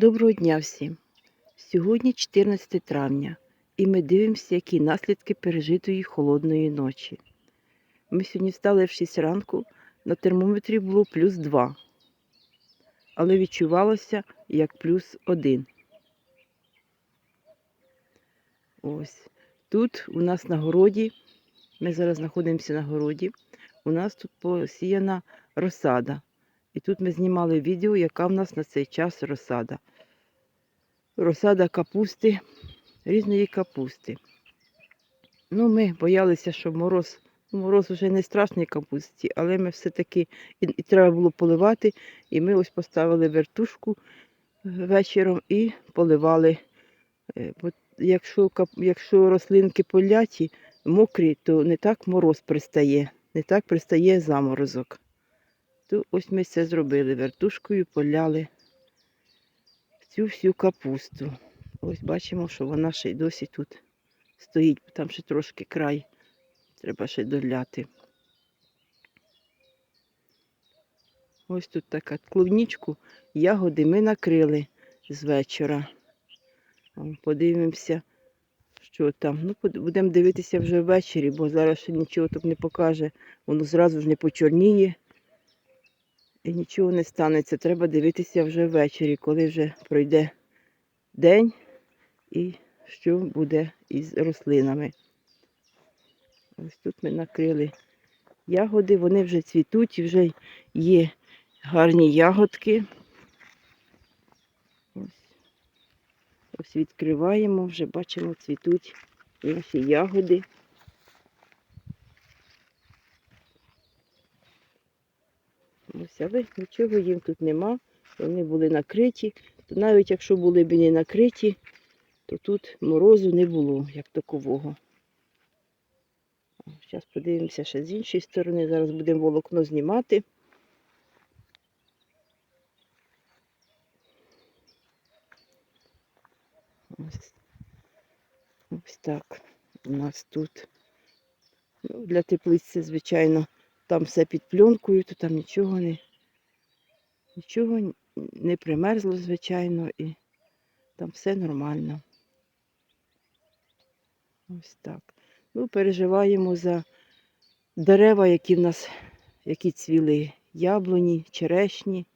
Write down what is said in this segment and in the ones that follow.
Доброго дня всім! Сьогодні 14 травня, і ми дивимося, які наслідки пережитої холодної ночі. Ми сьогодні встали в 6 ранку, на термометрі було плюс 2, але відчувалося як плюс 1. Ось тут у нас на городі, ми зараз знаходимося на городі, у нас тут посіяна розсада. І тут ми знімали відео, яка в нас на цей час розсада. Розсада капусти, різної капусти. Ну, ми боялися, що мороз, мороз вже не страшний капусті, але ми все-таки і, і треба було поливати. І ми ось поставили вертушку е, вечором і поливали. Е, бо Якщо, якщо рослинки поляті, мокрі, то не так мороз пристає, не так пристає заморозок. То ось ми це зробили. Вертушкою поляли цю всю капусту. Ось бачимо, що вона ще й досі тут стоїть, бо там ще трошки край. Треба ще доляти. Ось тут така клубнічку, ягоди ми накрили з вечора. Подивимося, що там. Ну, будемо дивитися вже ввечері, бо зараз ще нічого тут не покаже. Воно зразу ж не почорніє і нічого не станеться. Треба дивитися вже ввечері, коли вже пройде день і що буде із рослинами. Ось тут ми накрили ягоди, вони вже цвітуть вже є гарні ягодки. Ось, ось відкриваємо, вже бачимо, цвітуть наші ягоди. Ось, але нічого їм тут нема. Вони були накриті. То навіть якщо були б не накриті, то тут морозу не було як такового. Зараз подивимося ще з іншої сторони. Зараз будемо волокно знімати. Ось, ось так у нас тут. Ну, для теплиць це, звичайно, там все під пленкою, то там нічого не, нічого не примерзло, звичайно, і там все нормально. Ось так. Ну, переживаємо за дерева, які в нас, які цвіли, яблуні, черешні.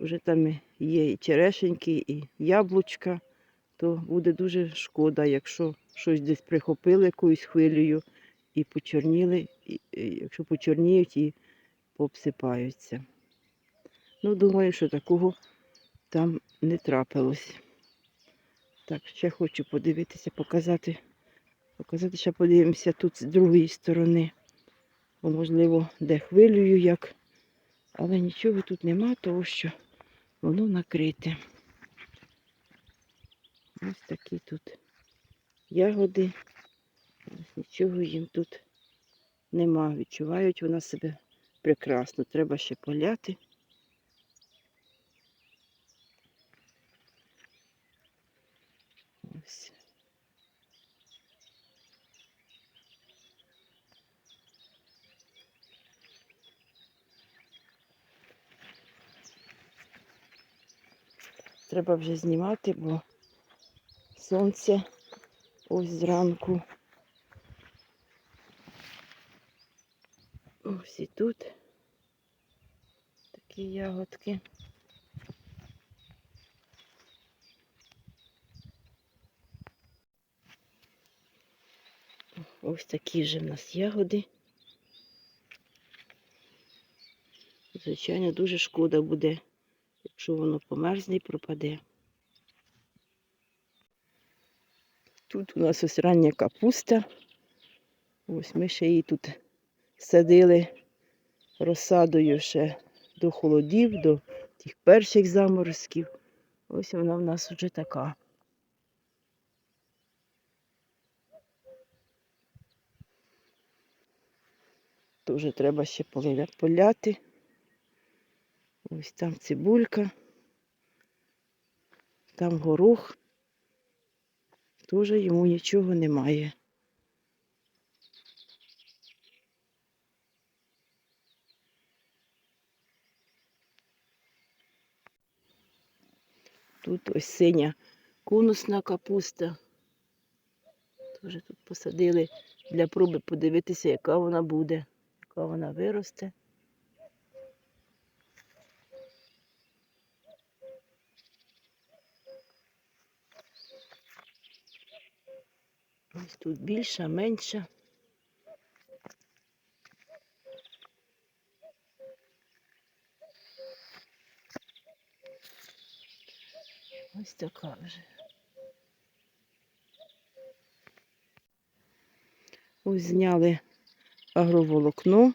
Вже там є і черешеньки, і яблучка, то буде дуже шкода, якщо щось десь прихопили якоюсь хвилею і почорніли, і, якщо почорніють і пообсипаються. Ну, думаю, що такого там не трапилось. Так, ще хочу подивитися, показати. Показати, ще подивимося тут з другої сторони. Бо, можливо, де хвилею як. Але нічого тут нема, тому що воно накрите. Ось такі тут ягоди. Нічого їм тут нема. Відчувають вона себе прекрасно. Треба ще поляти. Ось. Треба вже знімати, бо сонце ось зранку. Ось і тут такі ягодки. Ось такі вже в нас ягоди. Звичайно, дуже шкода буде, якщо воно померзне і пропаде. Тут у нас ось рання капуста. Ось ми ще її тут садили розсадою ще до холодів, до тих перших заморозків. Ось вона в нас вже така. Тоже треба ще поля- поляти. Ось там цибулька, там горох. Тоже йому нічого немає. Тут ось синя конусна капуста. Теж тут посадили для проби подивитися, яка вона буде, яка вона виросте. Ось тут більша, менша. Ось така вже. Ось зняли агроволокно.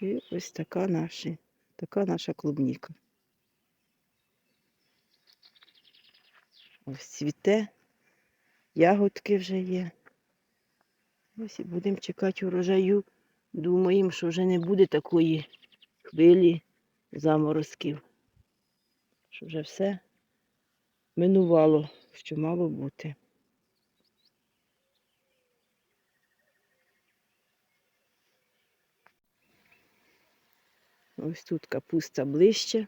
І ось така наша, така наша клубніка. Ось цвіте, ягодки вже є. Ось і будемо чекати урожаю. Думаємо, що вже не буде такої хвилі заморозків. Що вже все минувало, що мало бути. Ось тут капуста ближче.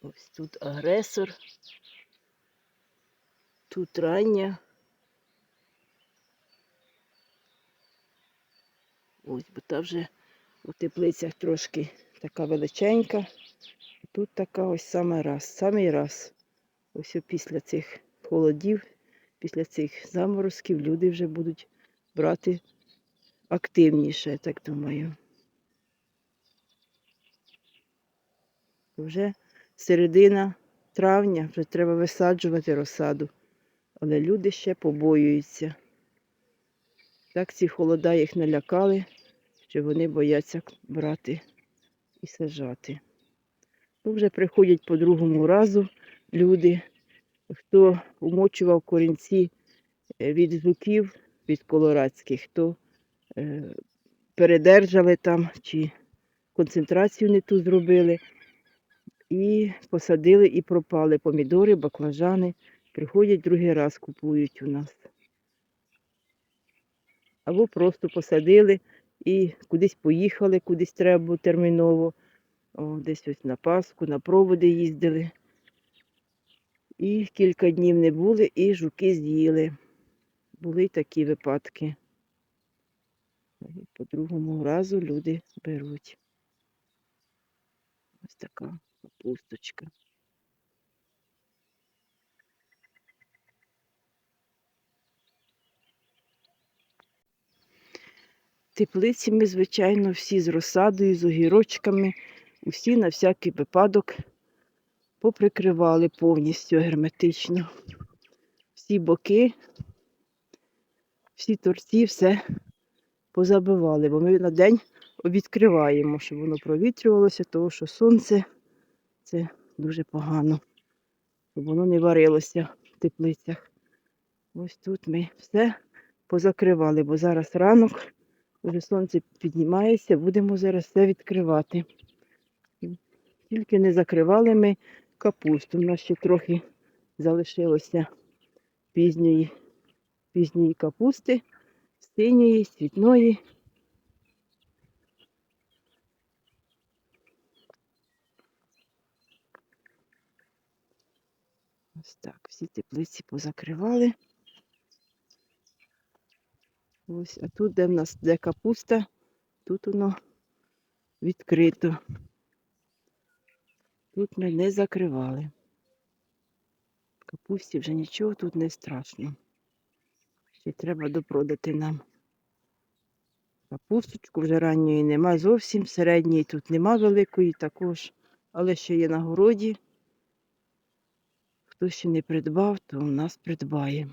Ось тут агресор. Тут рання. Ось, бо та вже у теплицях трошки така величенька. Тут така ось саме раз, самий раз. Ось після цих холодів, після цих заморозків люди вже будуть брати активніше, я так думаю. Вже середина травня, вже треба висаджувати розсаду. Але люди ще побоюються. Так ці холода їх налякали, що вони бояться брати і саджати. Ну, вже приходять по другому разу люди, хто умочував корінці е, від жуків, від колорадських, хто е, передержали там чи концентрацію не ту зробили. І посадили і пропали помідори, баклажани. Приходять другий раз купують у нас. Або просто посадили і кудись поїхали, кудись треба було терміново. О, десь ось на Пасху, на проводи їздили. І кілька днів не були, і жуки з'їли. Були й такі випадки. По другому разу люди беруть. Ось така капусточка. Теплиці ми, звичайно, всі з розсадою, з огірочками, усі на всякий випадок поприкривали повністю герметично. Всі боки, всі торці, все позабивали, бо ми на день відкриваємо, щоб воно провітрювалося, тому що сонце це дуже погано, щоб воно не варилося в теплицях. Ось тут ми все позакривали, бо зараз ранок, вже сонце піднімається, будемо зараз все відкривати. Тільки не закривали ми капусту. У нас ще трохи залишилося пізньої, пізньої капусти, синьої, цвітної. Ось так, всі теплиці позакривали. Ось, а тут, де в нас де капуста, тут воно відкрито. Тут ми не закривали. Капусті вже нічого тут не страшно. Ще треба допродати нам. Капусточку вже ранньої нема зовсім, середньої тут нема великої також, але ще є на городі. Хто ще не придбав, то у нас придбає.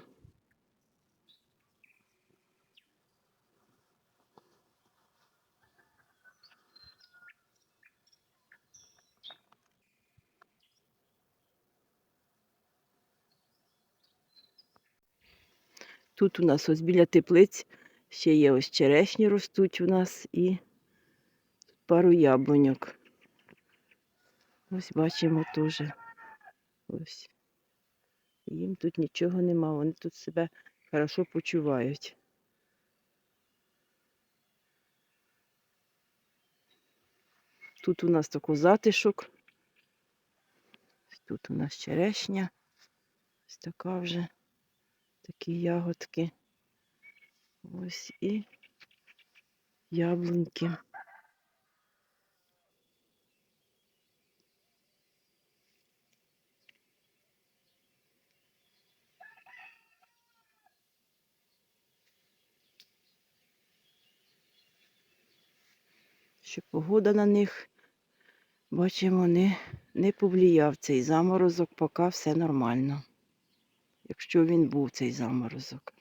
тут у нас ось біля теплиць ще є ось черешні ростуть у нас і пару яблуньок. Ось бачимо теж. Ось. Їм тут нічого нема, вони тут себе хорошо почувають. Тут у нас такий затишок. Тут у нас черешня. Ось така вже такі ягодки. Ось і яблуньки. Що погода на них, бачимо, не, не повлияв цей заморозок, поки все нормально. Якщо він був цей заморозок.